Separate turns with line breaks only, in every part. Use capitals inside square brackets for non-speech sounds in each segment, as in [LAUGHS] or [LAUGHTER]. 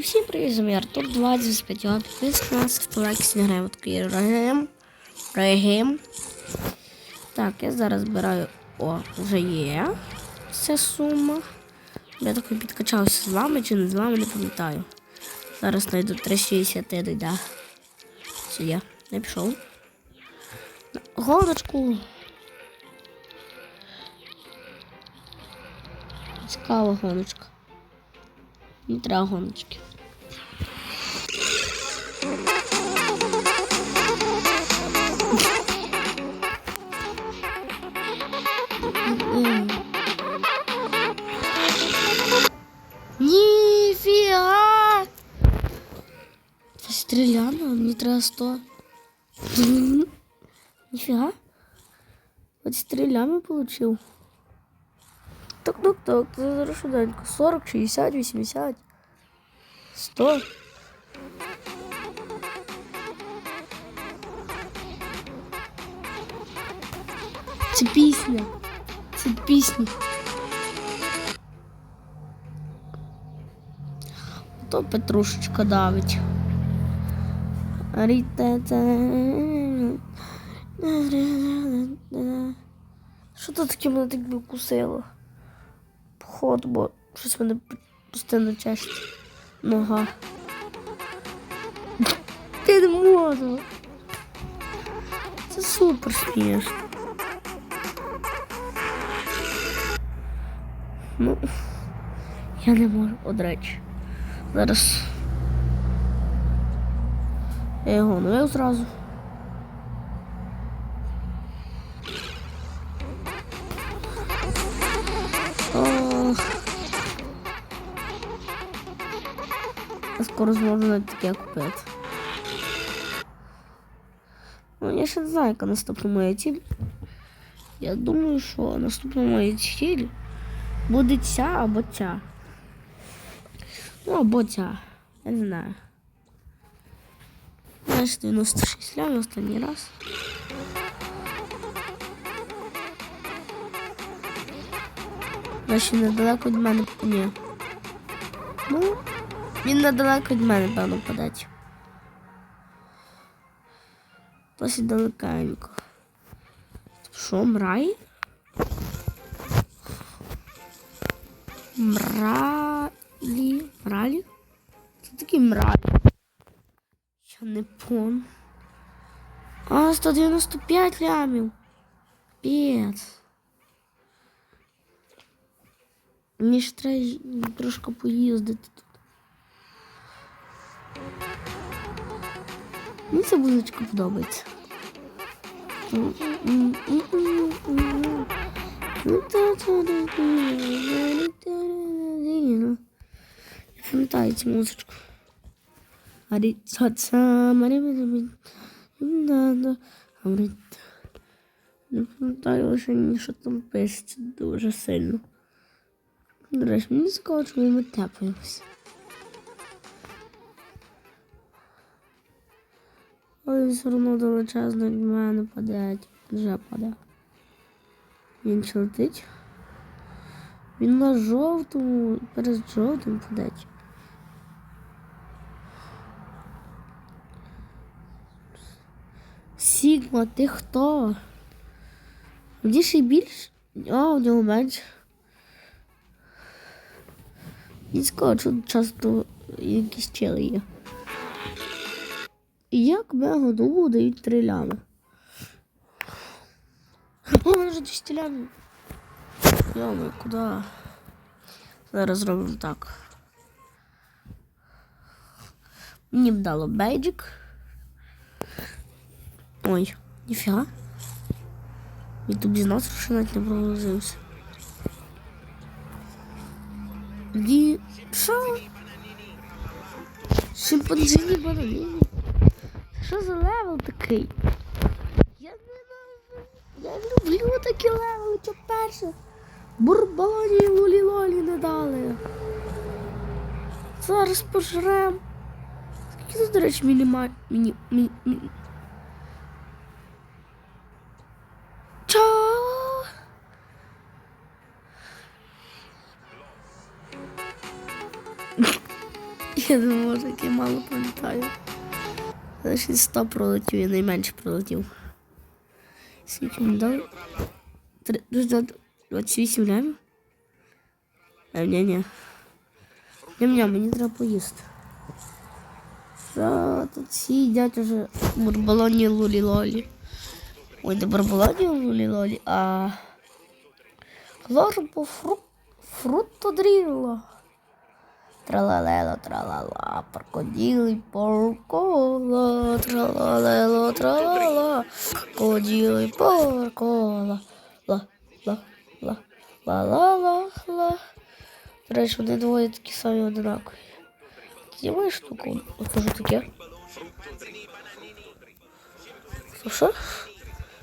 І всім привіт, з Артур 25 підписка на нас в такий регем. Регем. Так, я зараз збираю. О, вже є. Ця сума. Я такий підкачався з вами чи не з вами, не пам'ятаю. Зараз знайду 360 да. Все є. Я пішов. Гоночку. Цікава гоночка. Не треба гоночки. Ніфіга! Це стріляно, мені треба 100. Ніфіга. От стрілями получив. Так, це зараз швиденько. 40, 60, 80, 100. Це пісня. Це пісня. То Петрушечка давить. Що тут таке мене так би вкусило? Походу, бо щось мене постійно чешить. Нога. Ти не можу. Це супер смішно. Ну, я не можу, от речі. Зараз. Я його новив зразу. Я скоро зможу навіть таке купити. Ну, я ще не знаю, яка наступна моя ціль. Я думаю, що наступна моя ціль буде ця або ця. Ну, або ця. Я не знаю. Знаєш, 96 лям останній раз. Значить, недалеко від мене. Ні. Ну, він недалеко від мене, певно, подать. Досить далекенько. Що, мрай? Мралі. Мралі? Це такий мралі. Я не пон. А, 195 лямів. Пец. Мені ж треба трошки поїздити тут. Мені ця музичка подобається. Я пам'ятаю цю музичку. Не пам'ятаю лише, що там пишеться дуже сильно. До речі, мені цікаво, чому ми тепаємося. Але все одно величезно від мене паде, вже паде. Він ще летить. Він на жовтому, перед жовтим паде. Сігма, ти хто? Мені ще й більше? А, у нього менше. Скажу, що часто якісь чили є. І як мега довго дають три лями? О, вже 200 лямів. Йоми, куди? Зараз зробимо так. Мені б дало бейджик. Ой, ніфіга. І тут без нас навіть не прогрузився. Ді... Що? Шимпанзині бананіні? Що за левел такий? Я не Я люблю такі левели, що перше. Бурбані лолі-лолі не дали. Зараз пожрем. Скільки тут, до речі, мінімаль... Міні... Міні... Я не можу, як я мало пам'ятаю. Значить 100 пролетів, я найменше пролетів. Скільки мені дали? Три- дуже дав- 28 лямів? Е, ні, ні. Ням-ням, мені треба поїсти. Що тут всі уже бурбалоні лулі-лолі. Ой, не бурбалоні лулі-лолі, а... Лорбу фрут... фруттодріло. Тралалело, тралала, крокодили, поркола, тралалело, тралала, крокодили, поркола, ла, ла, ла, ла, ла, ла, ла. До вони двоє такі самі одинакові. Ти маєш штуку? Ж таке. Що?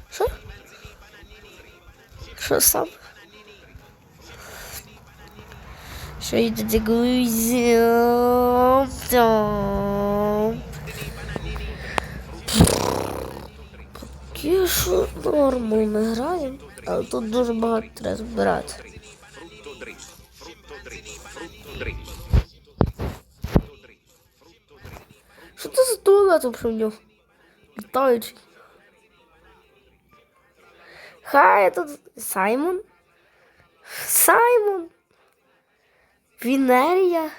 Що? Що сам? Що йде дегузі? Поки що нормально граємо, але тут дуже багато треба збирати. Що це за туалет вообще нього? Літаючий. Хай, тут Саймон. Саймон. Вінерія.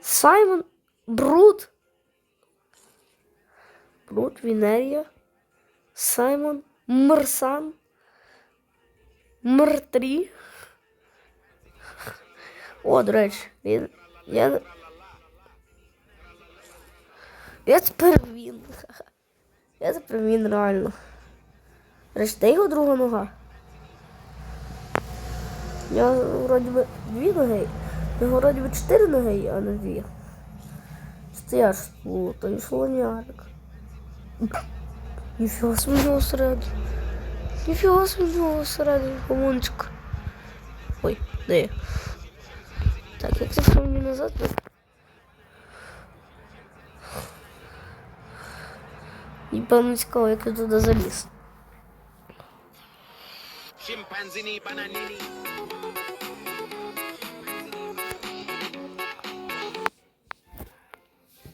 Саймон. Брут. Брут, Вінерія. Саймон. Мерсан. Мр-3. О, до речі, він. Я. Я тепер він. [LAUGHS] Я тепер він реально. Речі, де його друга нога? Я вроді би дві ноги. У нього вроді би чотири ноги, а не дві. Я ж плутаю, слонярик. Ніфіга нього всередині. Ніфіга нього всередині, комунчик. Ой, де я? Так, як це мені назад? І певно цікаво, як я туди заліз.
Scimpanzini bananini.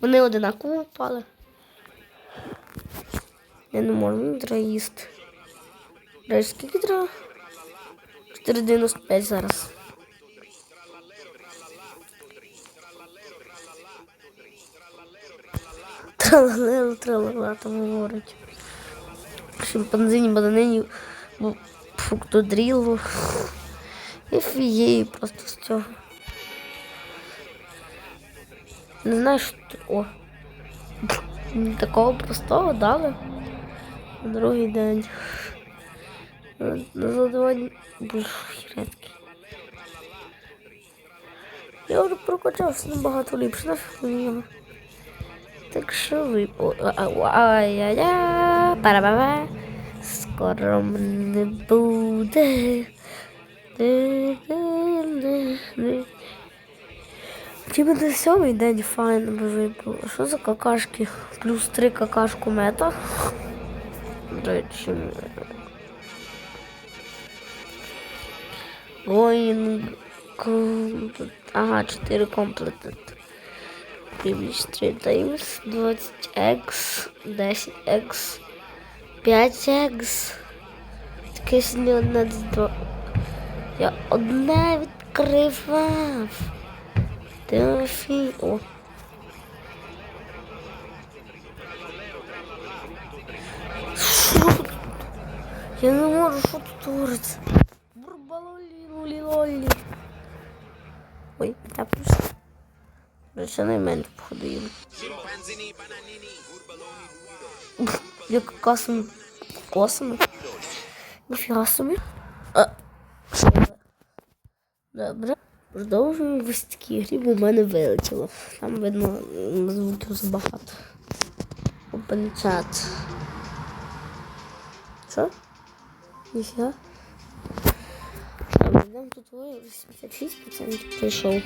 Вони одинаково впали. Я не можу, мені треба їсти. Скільки треба? 4,95 зараз. Тралалела, тралала, там говорить. Шимпанзині, бананині, фруктодрілу. І фієї просто з цього. Не знаю, що. О. Такого простого дали. Другий день. На задавання більш рідкий. Я вже прокачався набагато ліпше, нафіг мені. Так що ви. О, а- а- Ай-я-я, парабава. Скоро мене буде. Ніби на сьомий день файно би випало. Що за какашки? Плюс три какашку мета. До речі. Going. Ага, 4 комплети. Previous 3 times. 20x, 10x, 5x. Таке сьогодні одне з. Я одне відкривав. Тимофій. О. Я не можу, що тут твориться. Бурбалолі, лолі. Ой, так просто. Їм.
Scimpanzini bananini.
Як косом. Косом. Ніфіга собі. А. Добре. Продовжуємо в ось такій грі, бо в мене вилетіло. Там видно звуків забагато. Open chat. Що? Ніфіга. Там йдемо тут ой, 86% прийшов.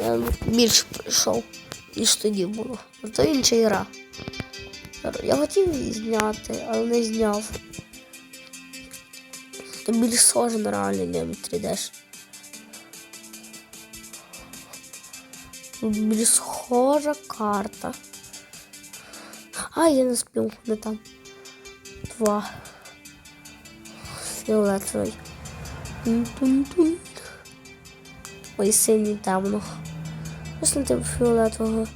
Я більше прийшов, ніж тоді було. Зато інша гра. Я хотів її зняти, але не зняв. То більш схоже на реальний гейм 3D. Більш схожа карта. А, я не спів, не там. Два. Фіолетовий. Тун-тун-тун. Ой, синій темно. Ось на типу фіолетового.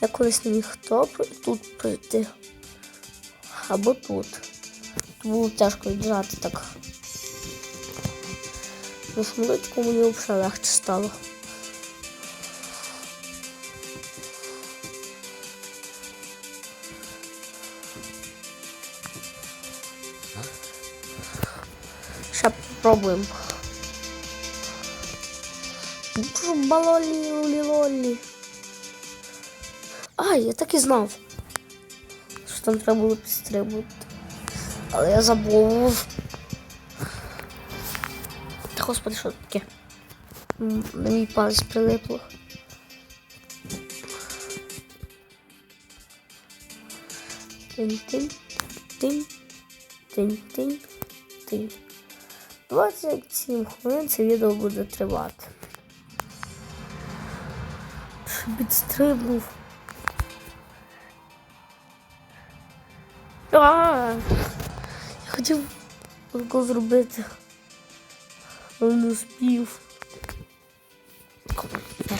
Я колись не міг то тут прийти. Або тут. Тут було тяжко віджати так. На самолітку мені взагалі легше стало. Ще попробуємо. Балолі лолі. А, я так і знав. Що там треба було підстрибувати. Але я забув. Господи, що таке? М, На мій палець прилипло. Тин-тин, тин, тин-тин, тин. 27 хвилин це відео буде тривати. Підстрибнув. Я хотів тако зробити. Але не успів. Коментар.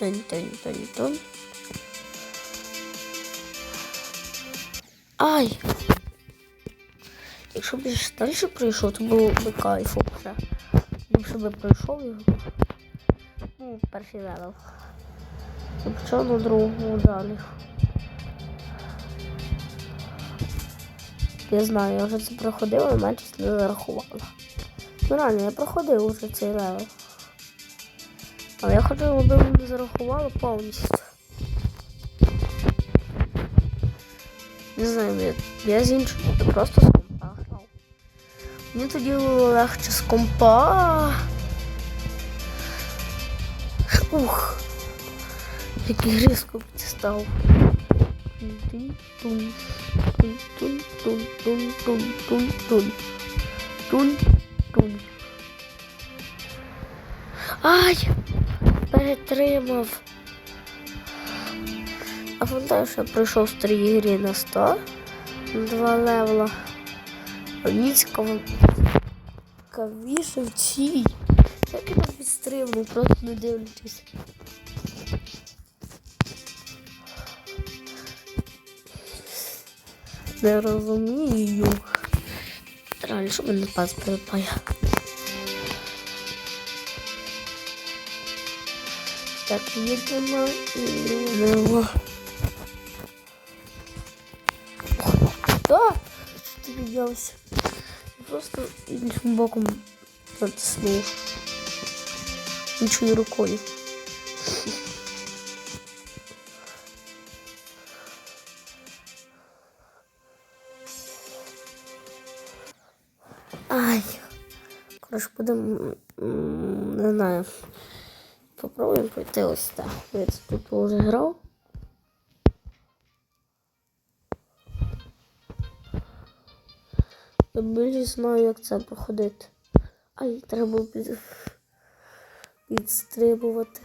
Тон-тон-тон-тон. Ай! Якщо б я ще далі пройшов, то було б кайфу вже. Якщо би пройшов його. Ну, перший левел. Почав на другому далі. Я знаю, я вже це проходив, але менше не зарахувала. Ну реально, я проходив уже цей левел. Але я хочу, аби не зарахувало повністю. Не знаю, я, я з іншого просто з компа грав. Мені тоді було легше з компа. Ух. Який різко став. Тун, тун, тун, тун, тун, тун, тун. Тун, тун. Ай! Перетримав. А фонтан ще пройшов з 3 ігрі на 100. Два левла. Ніцького Кавішев, в цій. Як я там відстрибнув, просто не дивлячись. Не розумію. Реально, що мене пас перепає. Так, їдемо і їдемо. Да, что ты делался? Просто боком протиснул. Ничего рукой. Коротше, будемо, не знаю. Попробуємо пройти ось так. Я це тут вже грав. Я більше знаю, як це проходити. Ай, треба підстрибувати.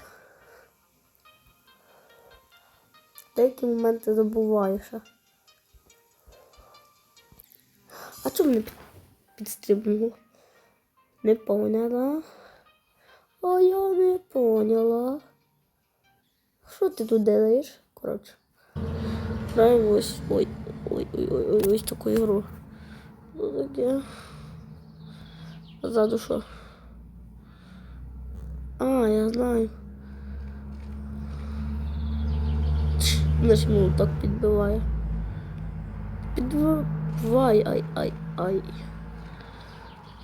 Деякі моменти забуваєш. а. Чому не під... підстрибнуло? Не поняла. А я не поняла. Що ти тут делаєш? Коротше. Граємо ось. Ой, ой, ой, ой, ой, ось таку ігру. Ну таке. А Ззаду що? А, я знаю. Наш так підбиває. Підбивай, ай,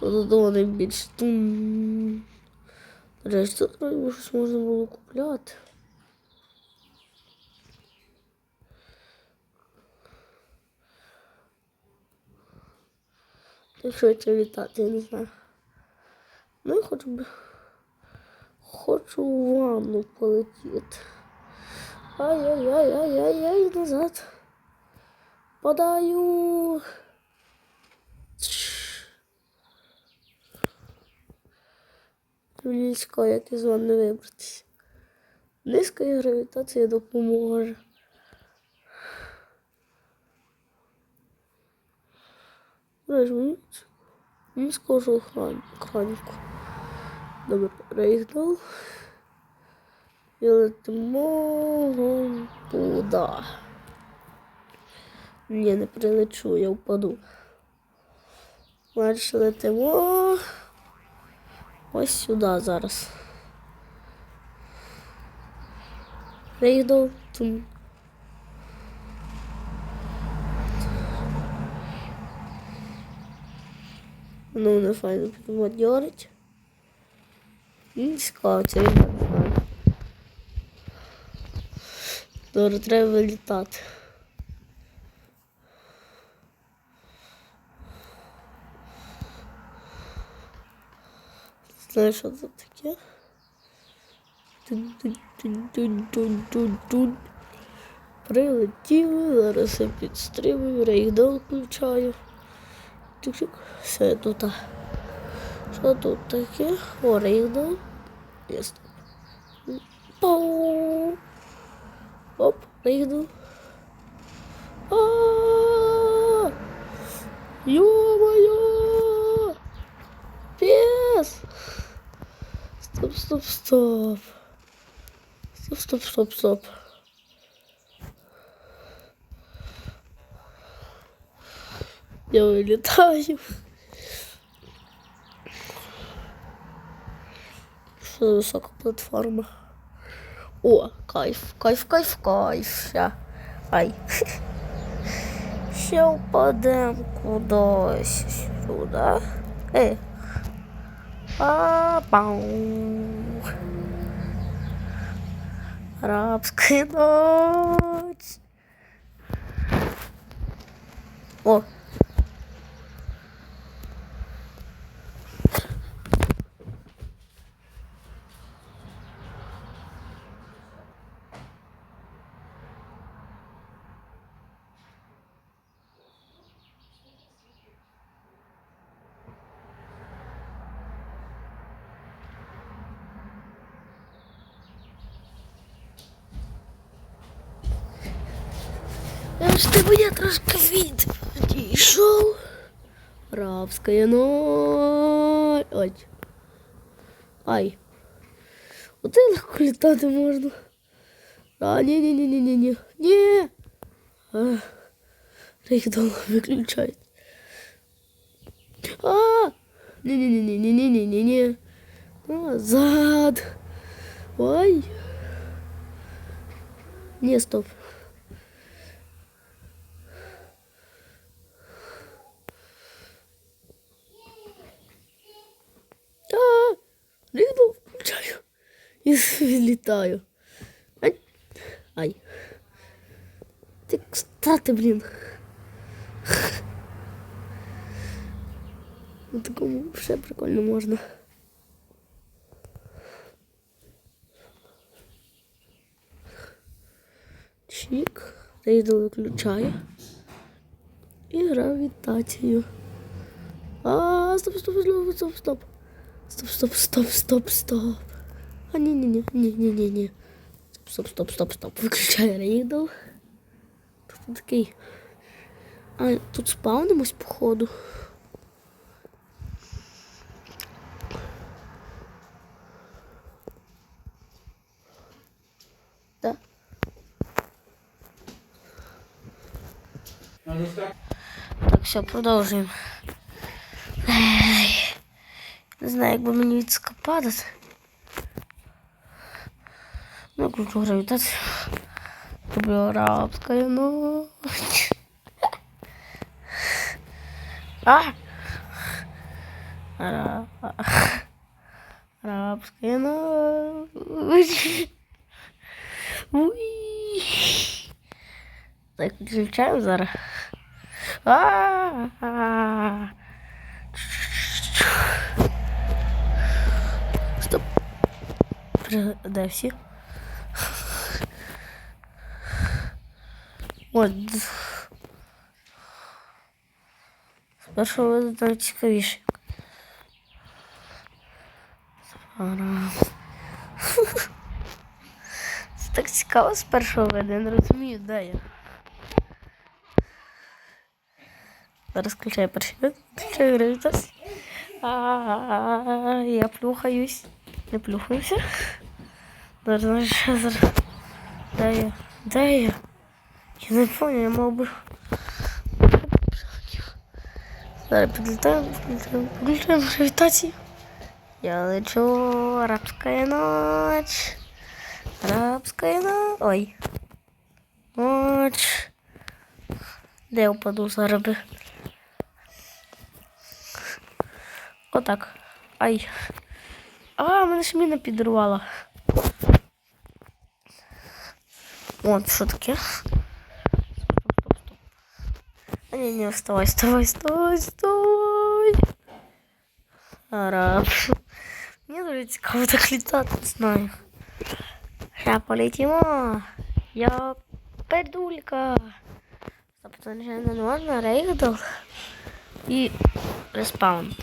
ай, ай. Задуманий більш тун. Речі, тут щось можна було купляти. Та швидше літати, я не знаю. Ну я хочу б. Хочу в ванну полетіти. Ай-яй-яй-яй-яй-яй назад. Падаю. Цікаво, як із вами вибратися. Низька гравітація допоможе. Знаєш, мені, мені скажу охраннику. Добре, рейгнул. І летимо туди. Ні, не прилечу, я впаду. Значить, летимо ось сюди зараз. Рейгнул. Тум. Ну, не файно підмадьорить. Він цікаво, це він так знає. Добре, треба вилітати. Знаєш, що це таке? Прилетіли, зараз я підстрибую, рейдол включаю. Чик-чик, все тут. Що тут таке? О, рейдол. Є. Пау. Оп, рейдол. А! Ё-моё! Stop, stop, stop. Stop, stop, stop, stop. Я вылетаю. Что за высокая платформа? О, кайф, кайф, кайф, кайф. Ща. Ай. Ща упадем куда-сюда. Эй. Арабская ночь. О, ты меня трошки від дійшов. Рабская ноль. Ой. Ай. Оце легко літати можно. А, не не не не не не не. Їх довго виключають. А! а. не-не-не-не-не-не-не-не. Назад. Ой. Не стоп. Ригнув, включаю. І [LAUGHS] відлітаю. Ай. Ай. Ти кстати, блін. На такому ще прикольно можна. Чик. Рейдл виключає. І гравітацію. А, стоп, стоп, стоп, стоп, стоп. Стоп, стоп, стоп, стоп, стоп. А, ні, ні, ні, ні, ні, ні, ні. Стоп, стоп, стоп, стоп. Виключай рейдл. Тут такий. А, тут спавнимось, походу. Да. Так, все, продовжуємо. знаю, як би мені відскопати. Ну, я кручу гравітацію. Люблю арабська ночь. А! Ара... Арабська ночь. Уй. Так, включаємо зараз. А! Де всі? От. Першого виду найцікавіше. Ара. Це так цікаво з першого виду, я не розумію, де я. Зараз включаю перший вид, включаю гравітацію. А, Я плюхаюсь. Не плюхаюся. Зараз, що зараз. Де я? Де я? Я не пам'ятаю, я мав би. Зараз підлітаємо, підлітаємо, підлітаємо гравітацію. Я лечу, арабская ночь. Арабская ночь. Ой. Ночь. Де я впаду зараз? Отак. Ай. А, мене ж міна підірвала. От, що таке? А ні, ні, вставай, вставай, вставай, вставай. Араб. Мені дуже цікаво так літати, не знаю. Ще полетімо. Я пердулька. Стоп, це не можна, рейгдал. І респаун.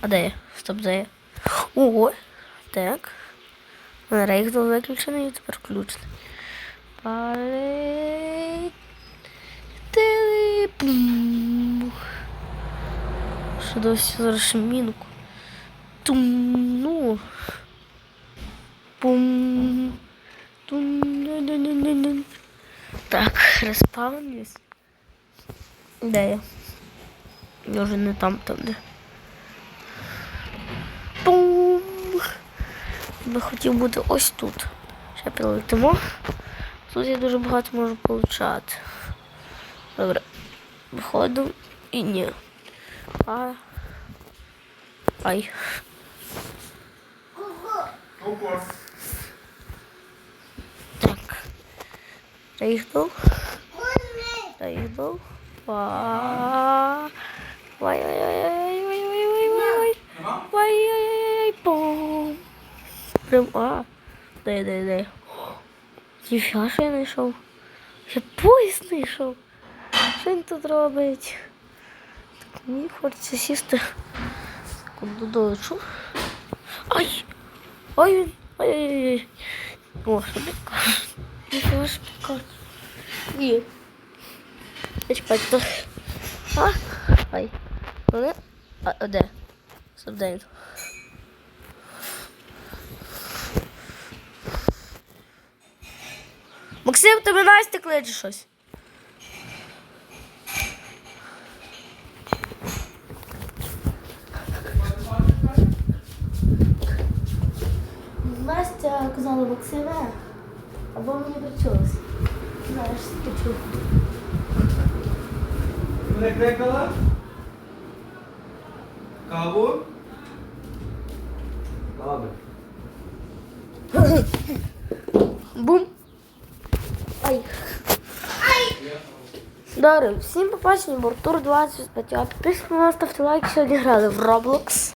А де? Стоп, де я? Ого. Так. Рейгдал виключений і тепер включений. Пум. Що досі зараз ще мінку. Тум, ну. Пум. Тум. ду-ду-ду-ду-ду. Так, респаунюсь. Де я? Я вже не там, там де. Пум. Би хотів бути ось тут. Ще прилетимо. Тут я дуже багато можу получати. Добре. Виходимо і ні. А. Ай. Так. Рейхнул. Рейхнул. Ва. Ай, ай, ай, вай, вай, вай, вай, вай. Вай, ай, ай, ай, пом. Прям, а. Дай, дай, дай. Ніфіга, що я знайшов. Я поїзд знайшов. Що він тут робить? Так, мені хочеться сісти. Секунду долечу. Ай! Ай, він! Ай-ай-ай! О, підка. Ніфіга підка. Ні. Я чекайте, то. А? Ай. Вони? А, а де? Сабдейн. Максим, тебе Настя кличе щось. Настя казала Максиме, або мені причулось. Знаєш, почув.
Не кликала? Каву? Добре.
Бум. Ай. Добре, всім побачення, Бортур 25. Підписуйтесь на нас, ставте лайк, сьогодні грали в Roblox.